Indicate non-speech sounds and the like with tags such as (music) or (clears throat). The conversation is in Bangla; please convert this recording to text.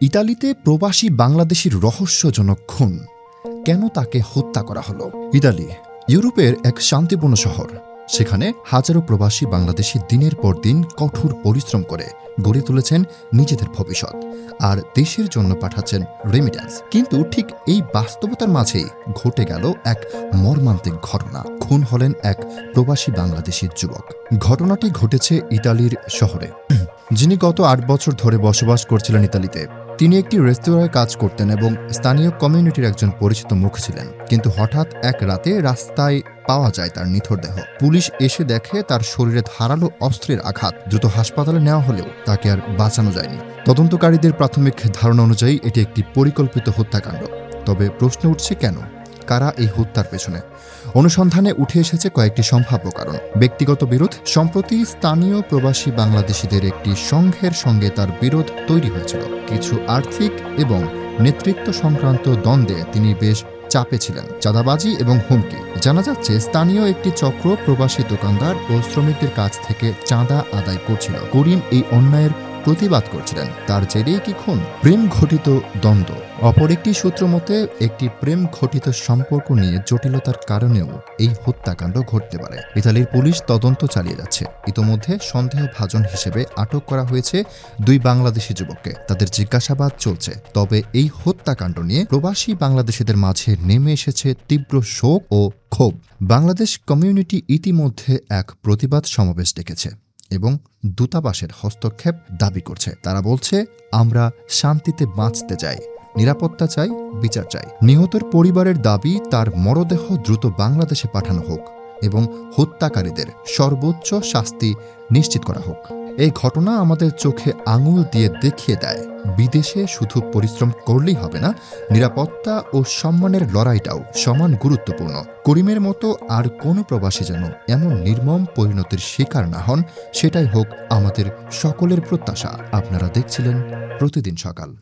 ইতালিতে প্রবাসী বাংলাদেশির রহস্যজনক খুন। কেন তাকে হত্যা করা হলো? ইতালি, ইউরোপের এক শান্তিপূর্ণ শহর। সেখানে হাজারো প্রবাসী বাংলাদেশি দিনের পর দিন কঠোর পরিশ্রম করে গড়ে তুলেছেন নিজেদের ভবিষ্যৎ আর দেশের জন্য পাঠাচ্ছেন রেমিট্যান্স কিন্তু ঠিক এই বাস্তবতার মাঝেই ঘটে গেল এক মর্মান্তিক ঘটনা। খুন হলেন এক প্রবাসী বাংলাদেশি যুবক। ঘটনাটি ঘটেছে ইতালির শহরে। (clears throat) যিনি গত আট বছর ধরে বসবাস করছিলেন ইতালিতে। তিনি একটি রেস্তোরাঁয় কাজ করতেন এবং স্থানীয় কমিউনিটির একজন পরিচিত মুখ ছিলেন। কিন্তু হঠাৎ এক রাতে রাস্তায় পাওয়া যায় তার নিথর দেহ। পুলিশ এসে দেখে তার শরীরে ধারালো অস্ত্রের আঘাত। দ্রুত হাসপাতালে নেওয়া হলেও তাকে আর বাঁচানো যায়নি। তদন্তকারীদের প্রাথমিক ধারণা অনুযায়ী এটি একটি পরিকল্পিত হত্যাকাণ্ড। তবে প্রশ্ন উঠছে কেন? কারা এই হত্যার পেছনে? অনুসন্ধানে উঠে এসেছে কয়েকটি সম্ভাব্য কারণ। ব্যক্তিগত বিরোধ, সম্প্রতি স্থানীয় প্রবাসী বাংলাদেশিদের একটি সংঘের সঙ্গে তার বিরোধ তৈরি হয়েছিল। কিছু আর্থিক এবং নেতৃত্ব সংক্রান্ত দ্বন্দ্বে তিনি বেশ চাপে ছিলেন। চাঁদাবাজি এবং হুমকি। জানা যাচ্ছে, স্থানীয় একটি চক্র প্রবাসী দোকানদার ও শ্রমিকদের কাছ থেকে চাঁদা আদায় করছিল। করিম এই অন্যায়ের প্রতিবাদ করছিলেন। তার জেরেই কি খুন? প্রেম ঘটিত দ্বন্দ্ব। অপর একটি সূত্র মতে, একটি প্রেম ঘটিত সম্পর্ক নিয়ে জটিলতার কারণেও এই হত্যাকাণ্ড ঘটতে পারে। ইতালির পুলিশ তদন্ত চালিয়ে যাচ্ছে। ইতোমধ্যে সন্দেহভাজন হিসেবে আটক করা হয়েছে দুই বাংলাদেশি যুবককে। তাদের জিজ্ঞাসাবাদ চলছে। তবে এই হত্যাকাণ্ড নিয়ে প্রবাসী বাংলাদেশিদের মাঝে নেমে এসেছে তীব্র শোক ও ক্ষোভ। বাংলাদেশ কমিউনিটি ইতিমধ্যে এক প্রতিবাদ সমাবেশ ডেকেছে। এবং দূতাবাসের হস্তক্ষেপ দাবি করছে। তারা বলছে, আমরা শান্তিতে বাঁচতে চাই, নিরাপত্তা চাই, বিচার চাই। নিহতের পরিবারের দাবি, তার মরদেহ দ্রুত বাংলাদেশে পাঠানো হোক এবং হত্যাকারীদের সর্বোচ্চ শাস্তি নিশ্চিত করা হোক। এই ঘটনা আমাদের চোখে আঙুল দিয়ে দেখিয়ে দেয়। বিদেশে শুধু পরিশ্রম করলেই হবে না, নিরাপত্তা ও সম্মানের লড়াইটাও সমান গুরুত্বপূর্ণ। করিমের মতো আর কোনো প্রবাসী যেন এমন নির্মম পরিণতির শিকার না হন, সেটাই হোক আমাদের সকলের প্রত্যাশা। আপনারা দেখছিলেন প্রতিদিন সকাল।